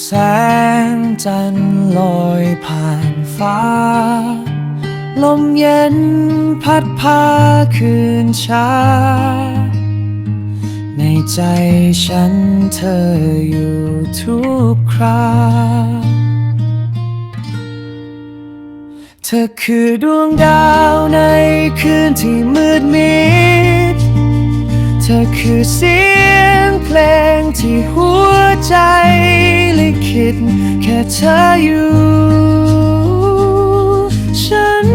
แสงจันทร์ลอยผ่านฟ้า ลมเย็นพัดพาคืนช้า ในใจฉันเธออยู่ทุกคราเธอคือดวงดาวในคืนที่มืดมิด เธอคือสี ลงที่หัวใจลิขิตแค่เธออยู่ ฉัน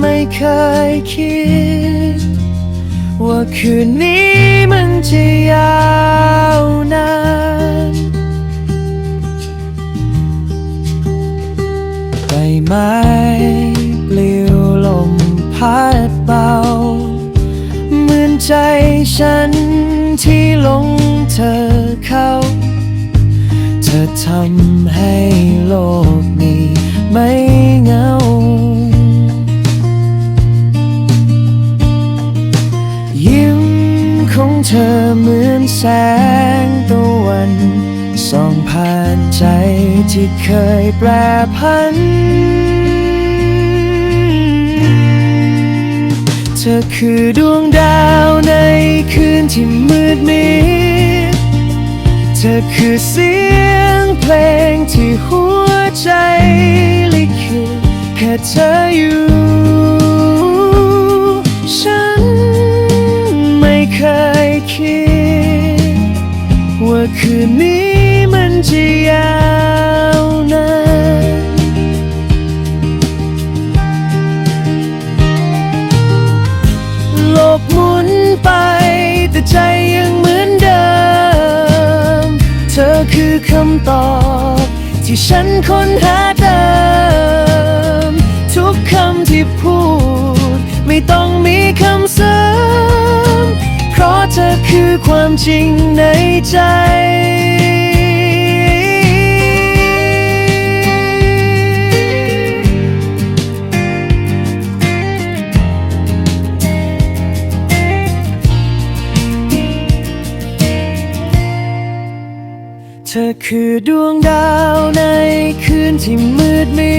ไม่เคยคิด ว่าคืนนี้มันจะยาวนานใบไม้ปลิวลมพัด ใจฉันที่หลงเธอเข้า เธอทำให้โลกนี้ไม่เหงา ยิ้มของเธอเหมือนแสงตะวันส่องผ่านใจที่เคยแปรพัน ธอคือดวงดาวในคืนที่มืดมิด เธอคือเสียงเพลงที่หัวใจลิขิตแค่เธออยู่ ฉันไม่เคยคิด ว่าคืนนี้มันจะยาวนานำตอบ ที่ฉันค้นหาเติม ทุกคำที่พูด ไม่ต้องมีคำเสริม เพราะเธอคือความจริงในใจ ธอคือดวงดาวในคืนที่มืดมิ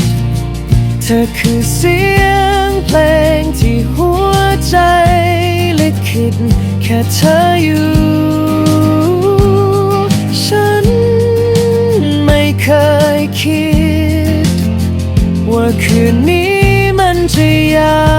ด เธอคือเสียงเพลงที่หัวใจลิขิตแค่เธออยู่ ฉันไม่เคยคิด ว่าคืนนี้มันจะยา